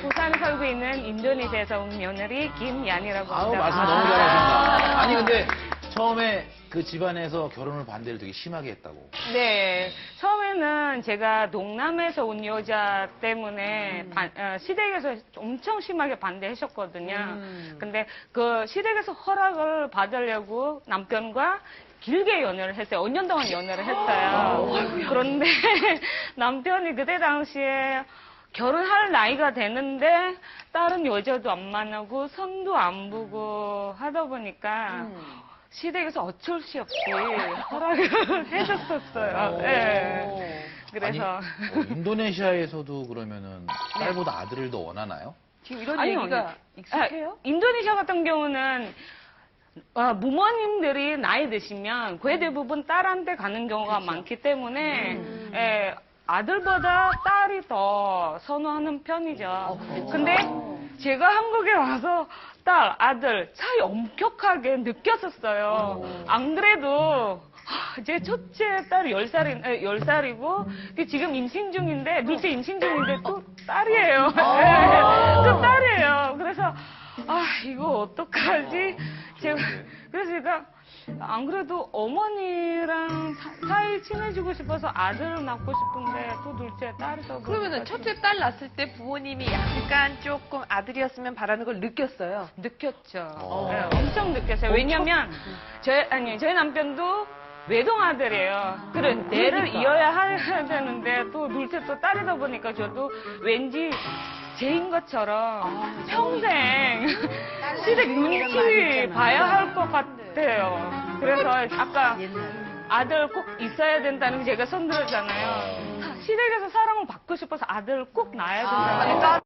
부산에 살고 있는 인도네시아에서 온 며느리 김얀이라고 아우, 합니다. 말씀 너무 잘하신다. 아니, 근데 처음에 그 집안에서 결혼을 반대를 되게 심하게 했다고. 네. 처음에는 제가 동남에서 온 여자 때문에 반- 어, 시댁에서 엄청 심하게 반대하셨거든요. 근데 그 시댁에서 허락을 받으려고 남편과 길게 연애를 했어요. 5년 동안 연애를 했어요. 그런데 남편이 그때 당시에 결혼할 나이가 되는데 다른 여자도 안 만나고 손도 안 보고 하다 보니까 시댁에서 어쩔 수 없이 허락을 해줬었어요. 예. 그래서 아니, 어, 인도네시아에서도 그러면은 딸보다 아들을 더 원하나요? 지금 이런 아니요, 얘기가 아니요. 익숙해요? 아, 인도네시아 같은 경우는 어, 부모님들이 나이 드시면 거의 대부분 딸한테 가는 경우가 많기 때문에 예, 아들보다 딸이 더 선호하는 편이죠. 근데 제가 한국에 와서 딸, 아들 차이 엄격하게 느꼈었어요. 안 그래도 하, 제 첫째 딸이 10살이, 10살이고, 지금 임신 중인데, 둘째 임신 중인데 또 딸이에요. 그 딸이에요. 그래서, 아, 이거 어떡하지? 제가, 그래서 제가, 안 그래도 어머니랑 사- 사이 친해지고 싶어서 아들을 낳고 싶은데, 또 둘째 딸이 더. 그러면은 첫째 딸 낳았을 때 부모님이 약간 조금 아들이었으면 바라는 걸 느꼈어요. 느꼈죠. 어. 네, 엄청 느꼈어요. 왜냐면 저희 아니 저희 남편도 외동 아들이에요. 그래 내를 이어야 하- 되는데 또 둘째 또 딸이다 보니까 저도 왠지 제인 것처럼 평생 시댁 눈치 봐야 할 것 같아요. 그래서 아까 아들 꼭 있어야 된다는 게 제가 손들었잖아요. 시댁에서 사랑을 받고 싶어서 아들 꼭 낳아야 된다고 제가